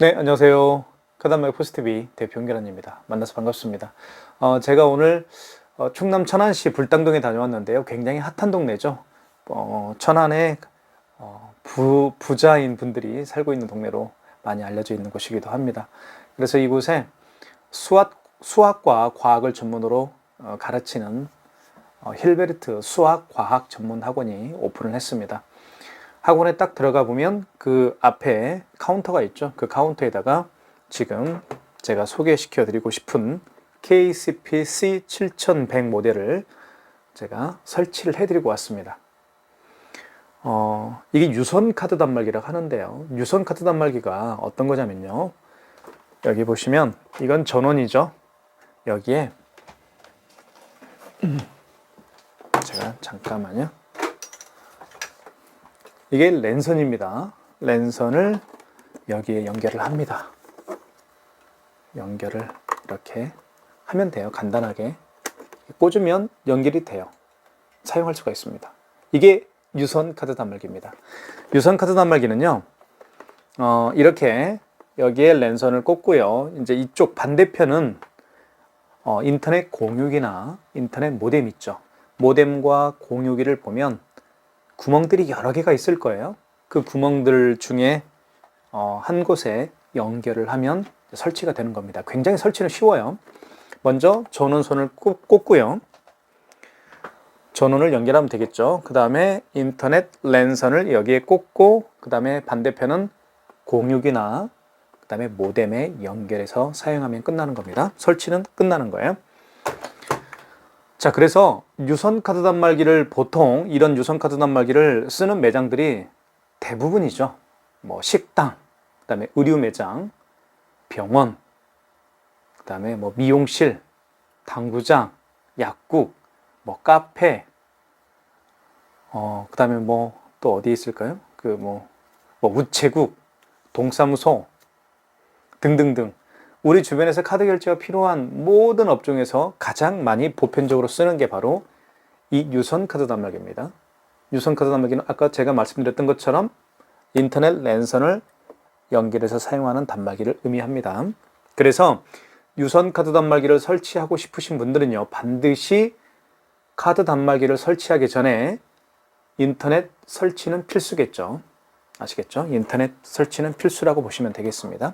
네, 안녕하세요. 카단마이 포스티비 대표 연결환입니다. 만나서 반갑습니다. 어, 제가 오늘 어, 충남 천안시 불당동에 다녀왔는데요. 굉장히 핫한 동네죠. 어, 천안에 어, 부, 부자인 분들이 살고 있는 동네로 많이 알려져 있는 곳이기도 합니다. 그래서 이곳에 수학, 수학과 과학을 전문으로 어, 가르치는 어, 힐베르트 수학 과학 전문 학원이 오픈을 했습니다. 학원에 딱 들어가 보면 그 앞에 카운터가 있죠. 그 카운터에다가 지금 제가 소개시켜 드리고 싶은 KCP-C 7100 모델을 제가 설치를 해 드리고 왔습니다. 어, 이게 유선 카드 단말기라고 하는데요. 유선 카드 단말기가 어떤 거냐면요. 여기 보시면 이건 전원이죠. 여기에 제가 잠깐만요. 이게 랜선입니다. 랜선을 여기에 연결을 합니다. 연결을 이렇게 하면 돼요. 간단하게. 꽂으면 연결이 돼요. 사용할 수가 있습니다. 이게 유선 카드 단말기입니다. 유선 카드 단말기는요, 어, 이렇게 여기에 랜선을 꽂고요. 이제 이쪽 반대편은 어, 인터넷 공유기나 인터넷 모뎀 있죠. 모뎀과 공유기를 보면 구멍들이 여러 개가 있을 거예요. 그 구멍들 중에 어, 한 곳에 연결을 하면 설치가 되는 겁니다. 굉장히 설치는 쉬워요. 먼저 전원선을 꽂- 꽂고요. 전원을 연결하면 되겠죠. 그 다음에 인터넷 랜선을 여기에 꽂고 그 다음에 반대편은 공유기나 그 다음에 모뎀에 연결해서 사용하면 끝나는 겁니다. 설치는 끝나는 거예요. 자, 그래서 유선 카드 단말기를 보통 이런 유선 카드 단말기를 쓰는 매장들이 대부분이죠. 뭐 식당, 그 다음에 의류 매장, 병원, 그 다음에 뭐 미용실, 당구장, 약국, 뭐 카페, 어, 그 다음에 뭐 또 어디 있을까요? 그 뭐 뭐 우체국, 동사무소 등등등 우리 주변에서 카드 결제가 필요한 모든 업종에서 가장 많이 보편적으로 쓰는 게 바로 이 유선 카드 단말기입니다. 유선 카드 단말기는 아까 제가 말씀드렸던 것처럼 인터넷 랜선을 연결해서 사용하는 단말기를 의미합니다. 그래서 유선 카드 단말기를 설치하고 싶으신 분들은요, 반드시 카드 단말기를 설치하기 전에 인터넷 설치는 필수겠죠. 아시겠죠? 인터넷 설치는 필수라고 보시면 되겠습니다.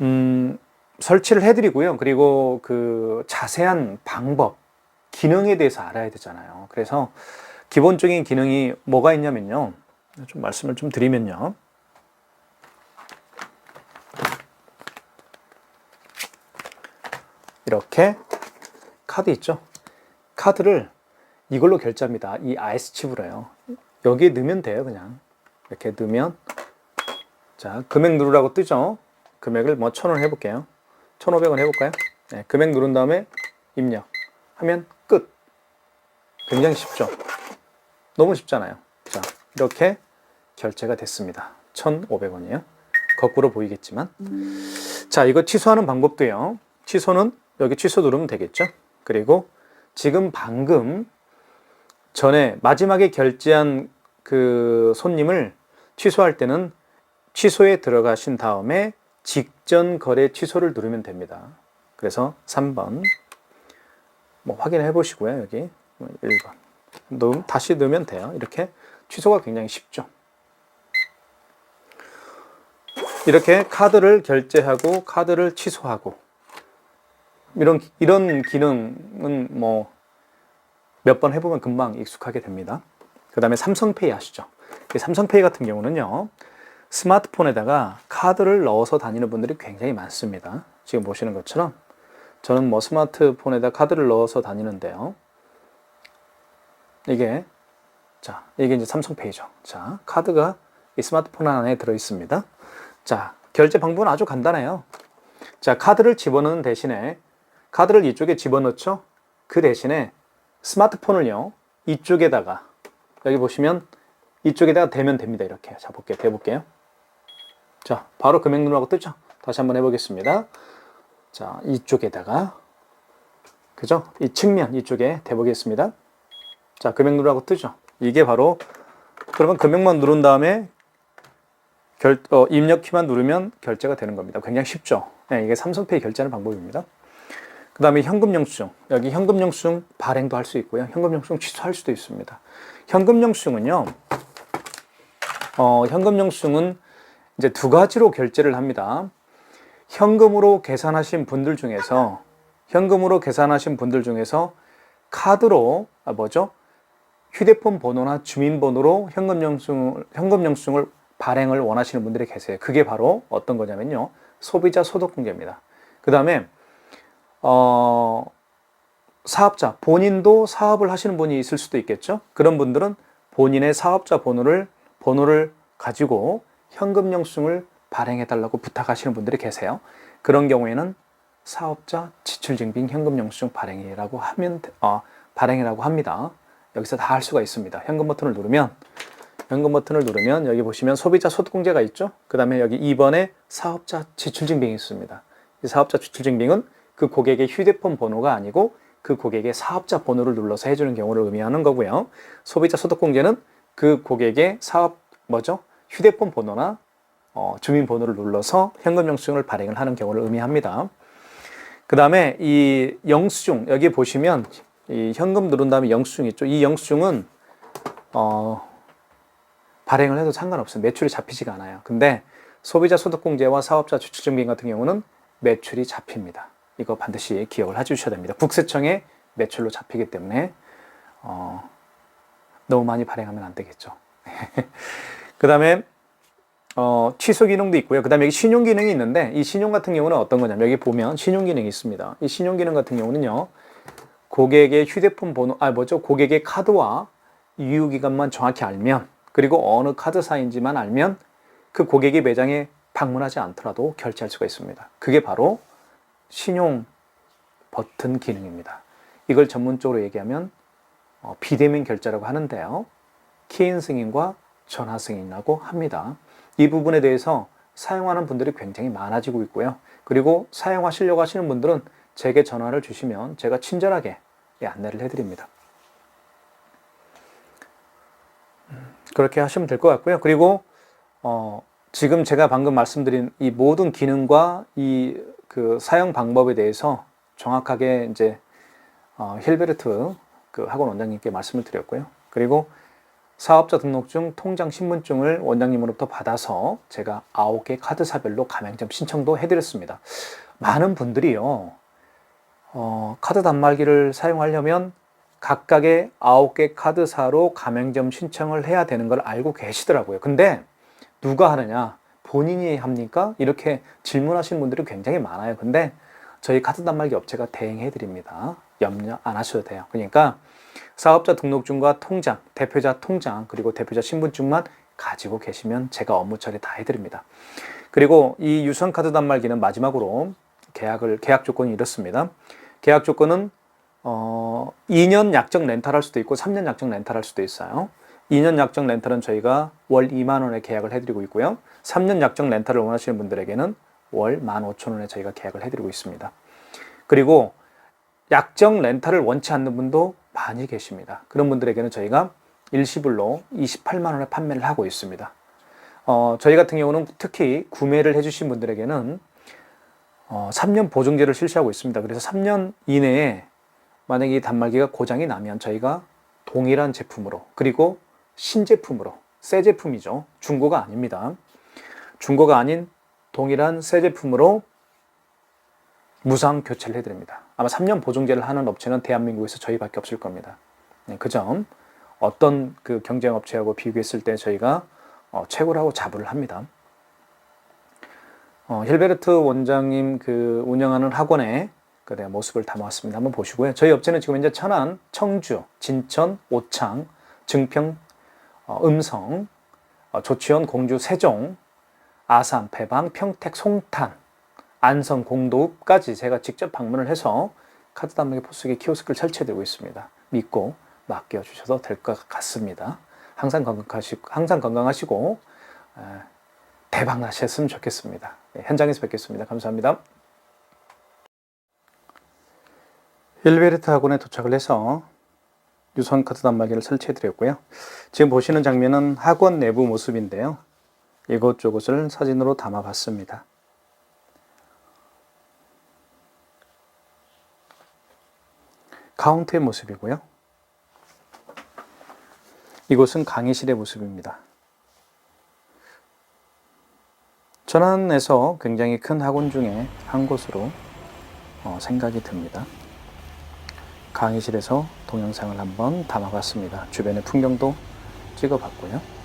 음, 설치를 해드리고요. 그리고 그 자세한 방법, 기능에 대해서 알아야 되잖아요. 그래서 기본적인 기능이 뭐가 있냐면요. 좀 말씀을 좀 드리면요. 이렇게 카드 있죠? 카드를 이걸로 결제합니다. 이 아이스 칩으로요. 여기에 넣으면 돼요, 그냥. 이렇게 넣으면 자, 금액 누르라고 뜨죠? 금액을 뭐 천 원 해볼게요. 천 오백 원 해볼까요? 네, 금액 누른 다음에 입력. 하면 끝. 굉장히 쉽죠? 너무 쉽잖아요. 자, 이렇게 결제가 됐습니다. 1,500원이에요. 거꾸로 보이겠지만. 자, 이거 취소하는 방법도요. 취소는 여기 취소 누르면 되겠죠? 그리고 지금 방금 전에 마지막에 결제한 그 손님을 취소할 때는 취소에 들어가신 다음에 직전 거래 취소를 누르면 됩니다. 그래서 3번 뭐 확인해 보시고요. 여기 1번 넣음, 다시 넣으면 돼요. 이렇게 취소가 굉장히 쉽죠. 이렇게 카드를 결제하고 카드를 취소하고 이런 이런 기능은 뭐 몇 번 해보면 금방 익숙하게 됩니다. 그 다음에 삼성페이 아시죠? 이 삼성페이 같은 경우는요, 스마트폰에다가 카드를 넣어서 다니는 분들이 굉장히 많습니다. 지금 보시는 것처럼 저는 뭐 스마트폰에다 카드를 넣어서 다니는데요. 이게 자 이게 이제 삼성 페이죠. 자 카드가 이 스마트폰 안에 들어 있습니다. 자 결제 방법은 아주 간단해요. 자 카드를 집어넣는 대신에 카드를 이쪽에 집어넣죠. 그 대신에 스마트폰을요 이쪽에다가 여기 보시면 이쪽에다가 대면 됩니다. 이렇게 자 볼게요. 대볼게요. 자 바로 금액 누르라고 뜨죠. 다시 한번 해보겠습니다. 자 이쪽에다가 그죠? 이 측면 이쪽에 대보겠습니다. 자 금액 누르라고 뜨죠. 이게 바로 그러면 금액만 누른 다음에 결, 어, 입력 키만 누르면 결제가 되는 겁니다. 굉장히 쉽죠. 네, 이게 삼성페이 결제하는 방법입니다. 그 다음에 현금 영수증. 여기 현금 영수증 발행도 할 수 있고요. 현금 영수증 취소할 수도 있습니다. 현금 영수증은요, 어, 현금 영수증은 이제 두 가지로 결제를 합니다. 현금으로 계산하신 분들 중에서, 현금으로 계산하신 분들 중에서 카드로, 아, 뭐죠? 휴대폰 번호나 주민번호로 현금 영수증을, 현금 영수증을 발행을 원하시는 분들이 계세요. 그게 바로 어떤 거냐면요. 소비자 소득 공개입니다. 그 다음에, 어, 사업자, 본인도 사업을 하시는 분이 있을 수도 있겠죠. 그런 분들은 본인의 사업자 번호를, 번호를 가지고 현금 영수증을 발행해 달라고 부탁하시는 분들이 계세요. 그런 경우에는 사업자 지출증빙 현금 영수증 발행이라고 하면, 돼- 어, 발행이라고 합니다. 여기서 다 할 수가 있습니다. 현금 버튼을 누르면 현금 버튼을 누르면 여기 보시면 소비자 소득공제가 있죠. 그 다음에 여기 2번에 사업자 지출증빙이 있습니다. 이 사업자 지출증빙은 그 고객의 휴대폰 번호가 아니고 그 고객의 사업자 번호를 눌러서 해주는 경우를 의미하는 거고요. 소비자 소득공제는 그 고객의 사업 뭐죠? 휴대폰 번호나 어, 주민번호를 눌러서 현금 영수증을 발행을 하는 경우를 의미합니다. 그 다음에 이 영수증 여기 보시면 이 현금 누른 다음에 영수증 있죠. 이 영수증은 어, 발행을 해도 상관없어요. 매출이 잡히지가 않아요. 근데 소비자 소득공제와 사업자 주출증빙 같은 경우는 매출이 잡힙니다. 이거 반드시 기억을 해주셔야 됩니다. 국세청에 매출로 잡히기 때문에 어, 너무 많이 발행하면 안 되겠죠. 그 다음에 어, 취소 기능도 있고요. 그 다음에 여기 신용 기능이 있는데 이 신용 같은 경우는 어떤 거냐면 여기 보면 신용 기능이 있습니다. 이 신용 기능 같은 경우는요. 고객의 휴대폰 번호, 아 뭐죠? 고객의 카드와 유효 기간만 정확히 알면 그리고 어느 카드사인지만 알면 그 고객이 매장에 방문하지 않더라도 결제할 수가 있습니다. 그게 바로 신용 버튼 기능입니다. 이걸 전문적으로 얘기하면 어, 비대면 결제라고 하는데요. 키인 승인과 전화 승인이라고 합니다. 이 부분에 대해서 사용하는 분들이 굉장히 많아지고 있고요. 그리고 사용하시려고 하시는 분들은 제게 전화를 주시면 제가 친절하게 예, 안내를 해드립니다. 음, 그렇게 하시면 될 것 같고요. 그리고 어, 지금 제가 방금 말씀드린 이 모든 기능과 이 그 사용 방법에 대해서 정확하게 이제 어, 힐베르트 그 학원 원장님께 말씀을 드렸고요. 그리고 사업자 등록증, 통장 신분증을 원장님으로부터 받아서 제가 9개 카드사별로 가맹점 신청도 해드렸습니다. 많은 분들이요, 어, 카드 단말기를 사용하려면 각각의 9개 카드사로 가맹점 신청을 해야 되는 걸 알고 계시더라고요. 근데 누가 하느냐? 본인이 합니까? 이렇게 질문하시는 분들이 굉장히 많아요. 근데 저희 카드 단말기 업체가 대행해 드립니다. 염려 안 하셔도 돼요. 그러니까 사업자 등록증과 통장, 대표자 통장, 그리고 대표자 신분증만 가지고 계시면 제가 업무 처리 다 해드립니다. 그리고 이 유선 카드 단말기는 마지막으로 계약을 계약 조건이 이렇습니다. 계약 조건은 어, 2년 약정 렌탈할 수도 있고 3년 약정 렌탈할 수도 있어요. 2년 약정 렌탈은 저희가 월 2만 원에 계약을 해드리고 있고요. 3년 약정 렌탈을 원하시는 분들에게는 월 15,000원에 저희가 계약을 해드리고 있습니다. 그리고 약정 렌탈을 원치 않는 분도 많이 계십니다. 그런 분들에게는 저희가 일시불로 28만 원에 판매를 하고 있습니다. 어, 저희 같은 경우는 특히 구매를 해주신 분들에게는 어, 3년 보증제를 실시하고 있습니다. 그래서 3년 이내에 만약에 이 단말기가 고장이 나면 저희가 동일한 제품으로 그리고 신제품으로 새 제품이죠. 중고가 아닙니다. 중고가 아닌 동일한 새 제품으로 무상 교체를 해드립니다. 아마 3년 보증제를 하는 업체는 대한민국에서 저희밖에 없을 겁니다. 네, 그점 어떤 그 경쟁 업체하고 비교했을 때 저희가 어, 최고라고 자부를 합니다. 어, 힐베르트 원장님 그 운영하는 학원의 그 네, 모습을 담아왔습니다. 한번 보시고요. 저희 업체는 지금 현재 천안, 청주, 진천, 오창, 증평, 어, 음성, 어, 조치원, 공주, 세종, 아산, 배방, 평택, 송탄, 안성, 공도읍까지 제가 직접 방문을 해서 카드 단말기 포스기 키오스크를 설치해드리고 있습니다. 믿고 맡겨 주셔도 될 것 같습니다. 항상 건강하시고, 항상 건강하시고 에, 대박 나셨으면 좋겠습니다. 예, 현장에서 뵙겠습니다. 감사합니다. 힐베르트 학원에 도착을 해서 유선 카드 단말기를 설치해 드렸고요. 지금 보시는 장면은 학원 내부 모습인데요. 이것저것을 사진으로 담아 봤습니다. 카운트의 모습이고요. 이곳은 강의실의 모습입니다. 전안에서 굉장히 큰 학원 중에 한 곳으로 어, 생각이 듭니다. 강의실에서 동영상을 한번 담아봤습니다. 주변의 풍경도 찍어봤고요.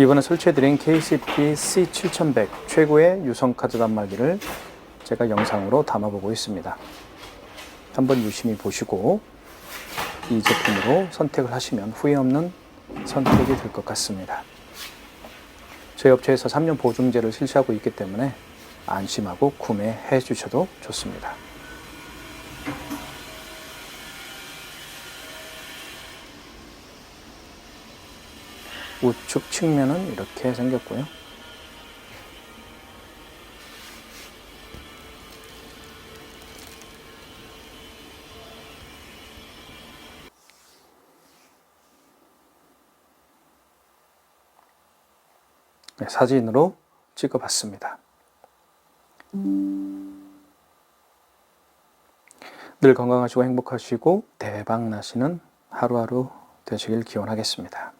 이번에 설치해드린 KCP C7100 최고의 유선 카드 단말기를 제가 영상으로 담아보고 있습니다. 한번 유심히 보시고 이 제품으로 선택을 하시면 후회 없는 선택이 될 것 같습니다. 저희 업체에서 3년 보증제를 실시하고 있기 때문에 안심하고 구매해 주셔도 좋습니다. 우측 측면은 이렇게 생겼고요. 네, 사진으로 찍어봤습니다. 늘 건강하시고 행복하시고 대박 나시는 하루하루 되시길 기원하겠습니다.